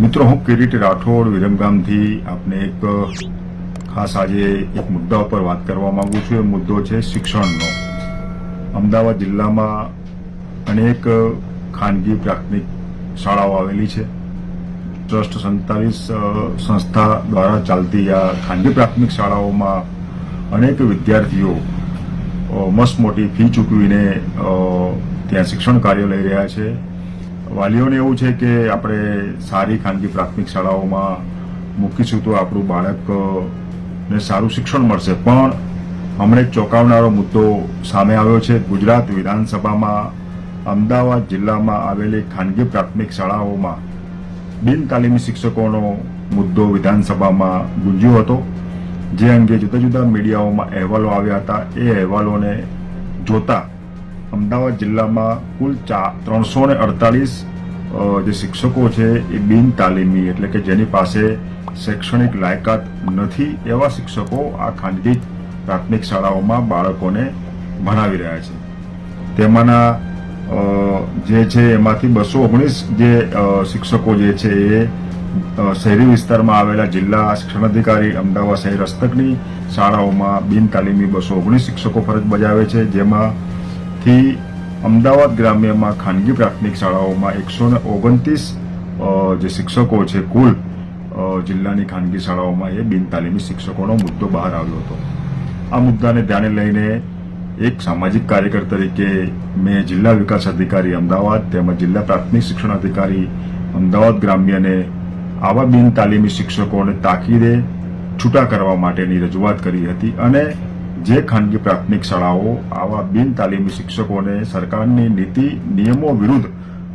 મિત્રો, હું કિરીટ રાઠોડ વિરમગામથી આપને એક ખાસ આજે એક મુદ્દા ઉપર વાત કરવા માંગુ છું. એ મુદ્દો છે શિક્ષણનો. અમદાવાદ જિલ્લામાં અનેક ખાનગી પ્રાથમિક શાળાઓ આવેલી છે. ટ્રસ્ટ સંતાલીસ સંસ્થા દ્વારા ચાલતી આ ખાનગી પ્રાથમિક શાળાઓમાં અનેક વિદ્યાર્થીઓ મસ્ત મોટી ફી ચૂકવીને ત્યાં શિક્ષણ કાર્ય લઈ રહ્યા છે. વાલીઓને એવું છે કે આપણે સારી ખાનગી પ્રાથમિક શાળાઓમાં મૂકીશું તો આપણું બાળકને સારું શિક્ષણ મળશે. પણ હમણાં ચોંકાવનારો મુદ્દો સામે આવ્યો છે. ગુજરાત વિધાનસભામાં અમદાવાદ જિલ્લામાં આવેલી ખાનગી પ્રાથમિક શાળાઓમાં બિન તાલીમી શિક્ષકોનો મુદ્દો વિધાનસભામાં ગુંજ્યો હતો. જે અંગે જુદા જુદા મીડિયાઓમાં અહેવાલો આવ્યા હતા. એ અહેવાલોને જોતા અમદાવાદ જિલ્લામાં કુલ ચા ત્રણસો ને અડતાલીસ જે શિક્ષકો છે એ બિન તાલીમી એટલે કે જેની પાસે શૈક્ષણિક લાયકાત નથી એવા શિક્ષકો આ ખાનગી પ્રાથમિક શાળાઓમાં બાળકોને ભણાવી રહ્યા છે. તેમાંના જે છે એમાંથી બસો ઓગણીસ જે શિક્ષકો જે છે એ શહેરી વિસ્તારમાં આવેલા જિલ્લા શિક્ષણ અધિકારી અમદાવાદ શહેર હસ્તકની શાળાઓમાં બિન તાલીમી બસો ઓગણીસ શિક્ષકો ફરજ બજાવે છે જેમાંથી અમદાવાદ ગ્રામ્યમાં ખાનગી પ્રાથમિક શાળાઓમાં એકસો ને ઓગણત્રીસ જે શિક્ષકો છે કુલ જિલ્લાની ખાનગી શાળાઓમાં એ બિન તાલીમી શિક્ષકોનો મુદ્દો બહાર આવ્યો હતો. આ મુદ્દાને ધ્યાને લઈને એક સામાજિક કાર્યકર તરીકે મેં જિલ્લા વિકાસ અધિકારી અમદાવાદ તેમજ જિલ્લા પ્રાથમિક શિક્ષણ અધિકારી અમદાવાદ ગ્રામ્યને આવા બિન તાલીમી શિક્ષકોને તાકીદે છૂટા કરવા માટેની રજૂઆત કરી હતી અને જે ખાનગી પ્રાથમિક શાળાઓ આવા બિન તાલીમી શિક્ષકોને સરકારની નીતિ, નિયમો વિરુદ્ધ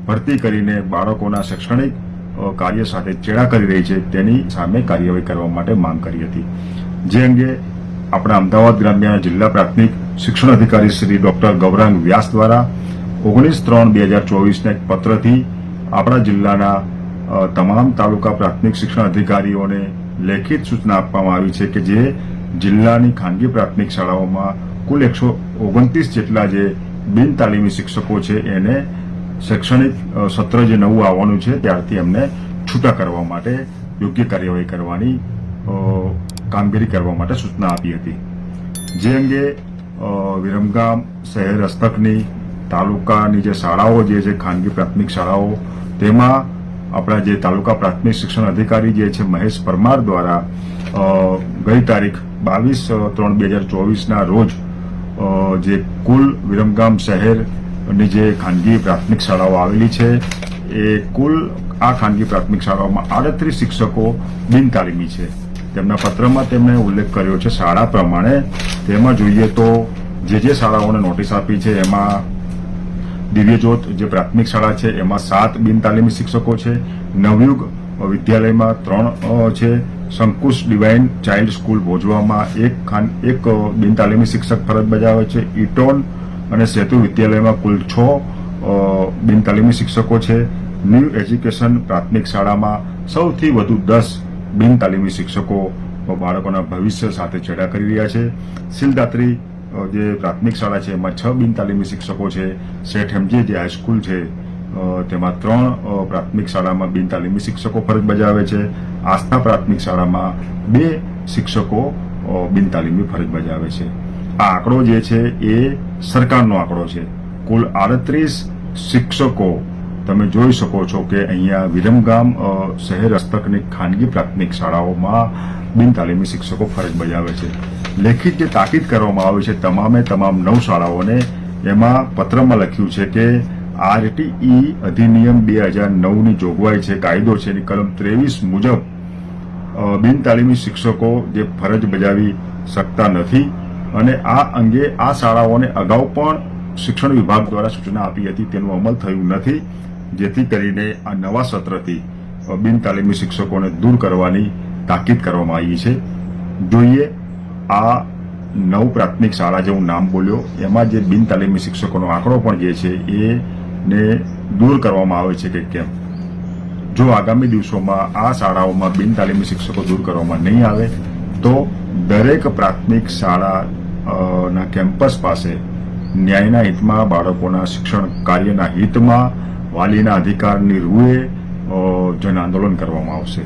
ભરતી કરીને બાળકોના શૈક્ષણિક કાર્ય સાથે ચેડા કરી રહી છે, તેની સામે કાર્યવાહી કરવા માટે માંગ કરી હતી. જે અંગે આપણા અમદાવાદ ગ્રામ્ય જિલ્લા પ્રાથમિક શિક્ષણ અધિકારી શ્રી ડોક્ટર ગૌરાંગ વ્યાસ દ્વારા ઓગણીસ ત્રણ બે હજાર ચોવીસના એક પત્રથી આપણા જિલ્લાના તમામ તાલુકા પ્રાથમિક શિક્ષણ અધિકારીઓને લેખિત સૂચના આપવામાં આવી છે કે જે જિલ્લાની ખાનગી પ્રાથમિક શાળાઓમાં કુલ એકસો ઓગણત્રીસ જેટલા જે બિન તાલીમી શિક્ષકો છે, એને શૈક્ષણિક સત્ર જે નવું આવવાનું છે, ત્યારથી એમને છૂટા કરવા માટે યોગ્ય કાર્યવાહી કરવાની કામગીરી કરવા માટે સૂચના આપી હતી. જે અંગે વિરમગામ શહેર હસ્તકની તાલુકાની જે શાળાઓ જે છે, ખાનગી પ્રાથમિક શાળાઓ, તેમાં આપણા જે તાલુકા પ્રાથમિક શિક્ષણ અધિકારી જે છે, મહેશ પરમાર દ્વારા ગઈ તારીખ બાવીસ ત્રણ બે હજાર ચોવીસના રોજ જે કુલ વિરમગામ શહેરની જે ખાનગી પ્રાથમિક શાળાઓ આવેલી છે, એ કુલ આ ખાનગી પ્રાથમિક શાળાઓમાં આડત્રીસ શિક્ષકો બિન તાલીમી છે. તેમના પત્રમાં તેમણે ઉલ્લેખ કર્યો છે, શાળા પ્રમાણે તેમાં જોઈએ તો જે જે શાળાઓને નોટિસ આપી છે, એમાં દિવ્યજ્યોત જે પ્રાથમિક શાળા છે, એમાં સાત બિન તાલીમી શિક્ષકો છે, નવયુગ વિદ્યાલયમાં ત્રણ છે સંકુશ ડિવાઇન ચાઇલ્ડ સ્કૂલ ભોજવામાં એક ખાન એક બિનતાલીમી બિન તાલીમી શિક્ષક ફરજ બજાવે છે. ઇટોન અને સેતુ વિદ્યાલયમાં કુલ છ બિનતાલીમી બિન તાલીમી શિક્ષકો છે. ન્યૂ એજ્યુકેશન પ્રાથમિક શાળામાં સૌથી વધુ દસ બિન તાલીમી શિક્ષકો બાળકોના ભવિષ્ય સાથે ચેડા કરી રહ્યા છે. સિલદાત્રી જે પ્રાથમિક શાળા છે, એમાં છ બિન તાલીમી શિક્ષકો છે. શેઠ હેમજે જે હાઈસ્કૂલ છે તેમાં ત્રણ પ્રાથમિક શાળામાં બિન તાલીમી શિક્ષકો ફરજ બજાવે છે. આસ્થા પ્રાથમિક શાળામાં બે શિક્ષકો બિન તાલીમી ફરજ બજાવે છે. આ આંકડો જે છે એ સરકારનો આંકડો છે. કુલ આડત્રીસ શિક્ષકો તમે જોઈ શકો છો કે અહીંયા વિરમગામ શહેર હસ્તકની ખાનગી પ્રાથમિક શાળાઓમાં બિન તાલીમી શિક્ષકો ફરજ બજાવે છે. લેખિત જે તાકીદ કરવામાં આવી છે, તમામે તમામ નવ શાળાઓને એમાં પત્રમાં લખ્યું છે કે આરટીઈ અધિનિયમ બે હજાર નવની જોગવાઈ છે, કાયદો છે, એની કલમ ત્રેવીસ મુજબ બિન તાલીમી શિક્ષકો જે ફરજ બજાવી શકતા નથી અને આ અંગે આ શાળાઓને અગાઉ પણ શિક્ષણ વિભાગ દ્વારા સૂચના આપી હતી, તેનું અમલ થયું નથી, જેથી કરીને આ નવા સત્રથી બિન તાલીમી શિક્ષકોને દૂર કરવાની તાકીદ કરવામાં આવી છે. જોઈએ, આ નવ પ્રાથમિક શાળા જે હું નામ બોલ્યો, એમાં જે બિન તાલીમી શિક્ષકોનો આંકડો પણ જે છે, એ ને દૂર કરવામાં આવે છે કે કેમ? જો આગામી દિવસોમાં આ શાળાઓમાં બિન તાલીમી શિક્ષકો દૂર કરવામાં નહીં આવે, તો દરેક પ્રાથમિક શાળા ના કેમ્પસ પાસે ન્યાયના હિતમાં, બાળકોના શિક્ષણ કાર્યના હિતમાં વાલીના અધિકારની રૂએ જન આંદોલન કરવામાં આવશે.